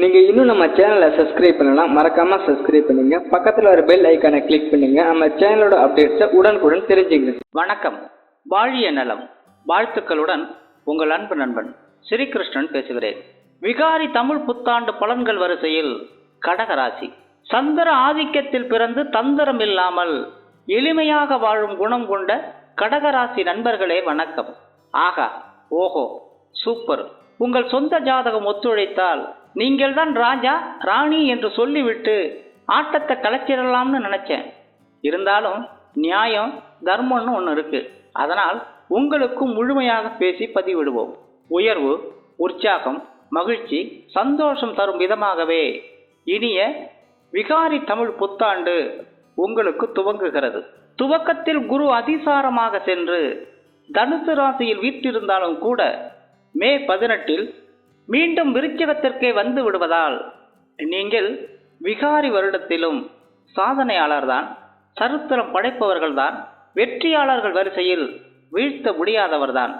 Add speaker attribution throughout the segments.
Speaker 1: நீங்க இன்னும் நம்ம சேனலை சப்ஸ்கிரைப் பண்ணலாம் மறக்காம சப்ஸ்கிரைப் பண்ணுங்க. பக்கத்துல வர பெல் ஐக்கானை கிளிக் பண்ணுங்க. நம்ம சேனலோட அப்டேட்ஸை உடனுக்குடன் தெரிஞ்சுங்க
Speaker 2: வணக்கம். வாழிய நலம். வாழ்த்துக்களுடன் உங்கள் அன்பு நண்பன் ஸ்ரீகிருஷ்ணன் பேசுகிறேன். விகாரி தமிழ் புத்தாண்டு பலன்கள் வரிசையில் கடகராசி. சந்திர ஆதிக்கத்தில் பிறந்து தந்திரம் இல்லாமல் எளிமையாக வாழும் குணம் கொண்ட கடகராசி நண்பர்களே வணக்கம். ஆகா ஓஹோ சூப்பர். உங்கள் சொந்த ஜாதகம் ஒத்துழைத்தால் நீங்கள் தான் ராஜா ராணி என்று சொல்லிவிட்டு ஆட்டத்தை கலைச்சிடலாம்னு நினைச்சேன். இருந்தாலும் நியாயம் தர்மம்னு ஒன்று இருக்கு. அதனால் உங்களுக்கும் முழுமையாக பேசி பதிவிடுவோம். உயர்வு உற்சாகம் மகிழ்ச்சி சந்தோஷம் தரும் விதமாகவே இனிய விகாரி தமிழ் புத்தாண்டு உங்களுக்கு துவங்குகிறது. துவக்கத்தில் குரு அதிசாரமாக சென்று தனுசு ராசியில் வீற்றிருந்தாலும் கூட மே பதினெட்டில் மீண்டும் விருச்சகத்திற்கே வந்து விடுவதால் நீங்கள் விகாரி வருடத்திலும் சாதனையாளர்தான் சரித்திரம் படைப்பவர்கள்தான் வெற்றியாளர்கள் வரிசையில் வீழ்த்த முடியாதவர்தான்.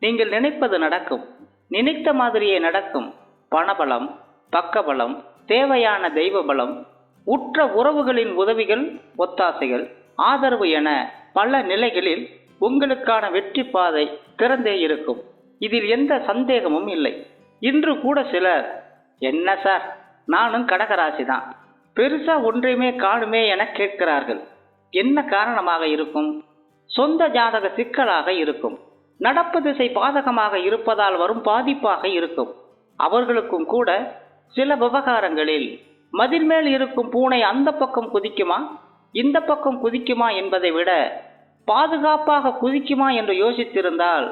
Speaker 2: நீங்கள் நினைப்பது நடக்கும். நினைத்த மாதிரியே நடக்கும். பணபலம் பக்கபலம் தேவையான தெய்வ பலம் உற்ற உறவுகளின் உதவிகள் ஒத்தாசைகள் ஆதரவு என பல நிலைகளில் உங்களுக்கான வெற்றி பாதை திறந்தே இருக்கும். இதில் எந்த சந்தேகமும் இல்லை. இன்று கூட சிலர் என்ன சார்? நானும் கடகராசி தான் பெருசா ஒன்றையுமே காணுமே என கேட்கிறார்கள். என்ன காரணமாக இருக்கும்? சொந்த ஜாதக சிக்கலாக இருக்கும். நடப்பு திசை பாதகமாக இருப்பதால் வரும் பாதிப்பாக இருக்கும். அவர்களுக்கும் கூட சில விவகாரங்களில் மதில் மேல் இருக்கும் பூனை அந்த பக்கம் குதிக்குமா? இந்த பக்கம் குதிக்குமா? என்பதை விட பாதுகாப்பாக குதிக்குமா? என்று யோசித்திருந்தால்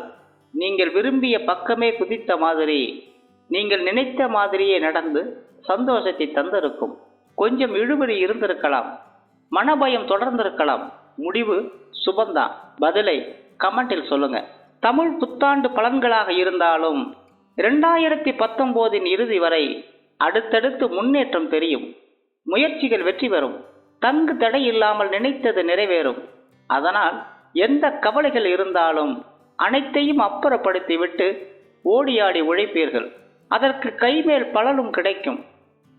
Speaker 2: நீங்கள் விரும்பிய பக்கமே குதித்த மாதிரி நீங்கள் நினைத்த மாதிரியே நடந்து சந்தோஷத்தை தந்திருக்கும். கொஞ்சம் இழுபறி இருந்திருக்கலாம். மனபயம் தொடர்ந்திருக்கலாம். முடிவு சுபந்தான். பதிலை கமெண்டில் சொல்லுங்க. தமிழ் புத்தாண்டு பலன்களாக இருந்தாலும் இரண்டாயிரத்தி பத்தொன்பதின் இறுதி வரை அடுத்தடுத்து முன்னேற்றம் தெரியும். முயற்சிகள் வெற்றி பெறும். தங்கு தடை இல்லாமல் நினைத்தது நிறைவேறும். அதனால் எந்த கவலைகள் இருந்தாலும் அனைத்தையும் அப்புறப்படுத்திவிட்டு ஓடியாடி உழைப்பீர்கள். அதற்கு கைமேல் பலனும் கிடைக்கும்.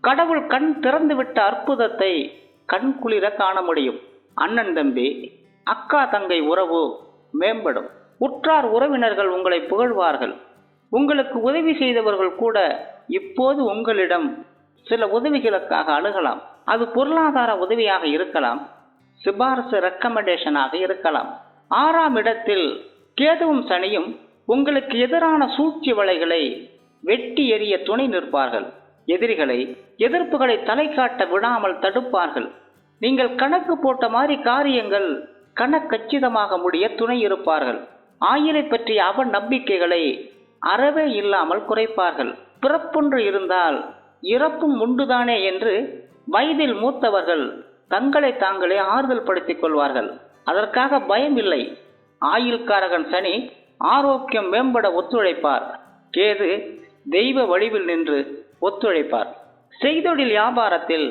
Speaker 2: கடவுள் கண் திறந்துவிட்ட அற்புதத்தை கண் குளிர காண முடியும். அண்ணன் தம்பி அக்கா தங்கை உறவு மேம்படும். உற்றார் உறவினர்கள் உங்களை புகழ்வார்கள். உங்களுக்கு உதவி செய்தவர்கள் கூட இப்போது உங்களிடம் சில உதவிகளுக்காக அணுகலாம். அது பொருளாதார உதவியாக இருக்கலாம். சிபாரசு ரெக்கமெண்டேஷனாக இருக்கலாம். ஆறாம் இடத்தில் கேதுவும் சனியும் உங்களுக்கு எதிரான சூழ்ச்சி வலைகளை வெட்டி எறிய துணை நிற்பார்கள். எதிரிகளை எதிர்ப்புகளை தலை காட்ட விடாமல் தடுப்பார்கள். நீங்கள் கணக்கு போட்ட மாதிரி காரியங்கள் கணக்கச்சிதமாக முடிய துணை இருப்பார்கள். ஆயிரை பற்றிய அவ நம்பிக்கைகளை அறவே இல்லாமல் குறைப்பார்கள். பிறப்பொன்று இருந்தால் இறப்பும் உண்டுதானே என்று வயதில் மூத்தவர்கள் தங்களை தாங்களே ஆறுதல் படுத்திக் கொள்வார்கள். அதற்காக பயம் இல்லை. ஆயுள்காரகன் சனி ஆரோக்கியம் மேம்பட ஒத்துழைப்பார். கேது தெய்வ வடிவில் நின்று ஒத்துழைப்பார். செய்தொழில் வியாபாரத்தில்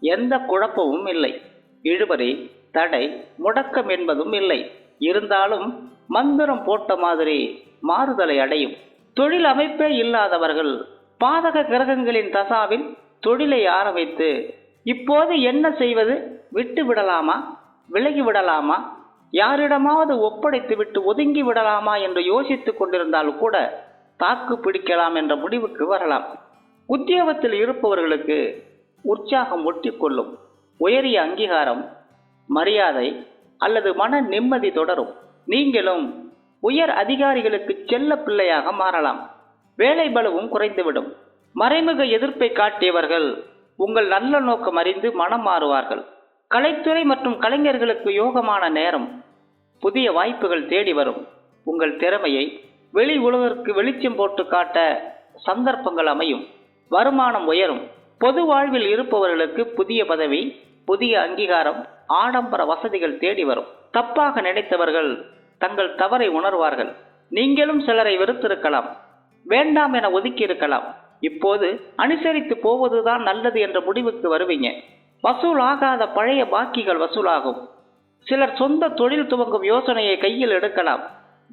Speaker 2: எந்த குழப்பமும் இல்லை. இழுபறி தடை முடக்கம் என்பதும் இல்லை. இருந்தாலும் மந்திரம் போட்ட மாதிரி மாறுதலை அடையும். தொழில் அமைப்பே இல்லாதவர்கள் பாதக கிரகங்களின் தசாவில் தொழிலை ஆரம்பித்து இப்போது என்ன செய்வது? விட்டு விடலாமா? விலகி விடலாமா? யாரிடமாவது ஒப்படைத்து விட்டு ஒதுங்கி விடலாமா என்று யோசித்துக் கொண்டிருந்தால் கூட தாக்கு பிடிக்கலாம் என்ற முடிவுக்கு வரலாம். உத்தியோகத்தில் இருப்பவர்களுக்கு உற்சாகம் ஒட்டிக்கொள்ளும். உயரிய அங்கீகாரம் மரியாதை அல்லது மன நிம்மதி தொடரும். நீங்களும் உயர் அதிகாரிகளுக்கு செல்ல பிள்ளையாக மாறலாம். வேலை பலுவும் குறைந்துவிடும். மறைமுக எதிர்ப்பை காட்டியவர்கள் உங்கள் நல்ல நோக்கம் அறிந்து மனம் மாறுவார்கள். கலைத்துறை மற்றும் கலைஞர்களுக்கு யோகமான நேரம். புதிய வாய்ப்புகள் தேடி வரும். உங்கள் திறமையை வெளி உலகிற்கு வெளிச்சம் போட்டு காட்ட சந்தர்ப்பங்கள் அமையும். வருமானம் உயரும். பொது வாழ்வில் இருப்பவர்களுக்கு புதிய பதவி புதிய அங்கீகாரம் ஆடம்பர வசதிகள் தேடி வரும். தப்பாக நினைத்தவர்கள் தங்கள் தவறை உணர்வார்கள். நீங்களும் சிலரை வெறுத்திருக்கலாம். வேண்டாம் என ஒதுக்கி இருக்கலாம் இப்போது அனுசரித்து போவதுதான் நல்லது என்ற முடிவுக்கு வருவீங்க. வசூல் ஆகாத பழைய பாக்கிகள் வசூலாகும். சிலர் சொந்த தொழில் துவங்கும் யோசனையை கையில் எடுக்கலாம்.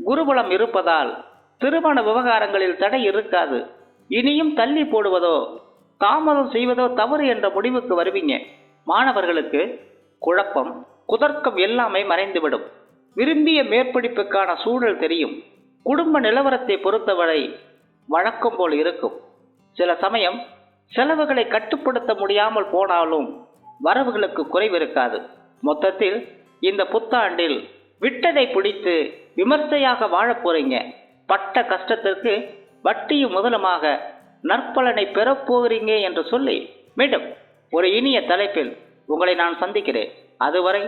Speaker 2: குருபலம் இருப்பதால் திருமண விவகாரங்களில் தடை இருக்காது. இனியும் தள்ளி போடுவதோ தாமதம் செய்வதோ தவறு என்ற முடிவுக்கு வருவீங்க. மாணவர்களுக்கு குழப்பம் குதர்க்கம் எல்லாமே மறைந்துவிடும். விரும்பிய மேற்படிப்புக்கான சூழல் தெரியும். குடும்ப நிலவரத்தை பொறுத்தவரை வழக்கம் போல் இருக்கும். சில சமயம் செலவுகளை கட்டுப்படுத்த முடியாமல் போனாலும் வரவுகளுக்கு குறைவு இருக்காது. மொத்தத்தில் இந்த புத்தாண்டில் விட்டதை பிடித்து விமர்சையாக வாழப் போறீங்க. பட்ட கஷ்டத்திற்கு வட்டியும் முதலுமாக நற்பலனை பெறப்போகிறீங்க என்று சொல்லி மீண்டும் ஒரு இனிய தலைப்பில் உங்களை நான் சந்திக்கிறேன். அதுவரை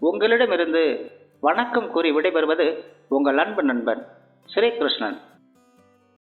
Speaker 2: உங்களிடமிருந்து வணக்கம் கூறி விடைபெறுவது உங்கள் அன்பு நண்பன் ஸ்ரீகிருஷ்ணன்.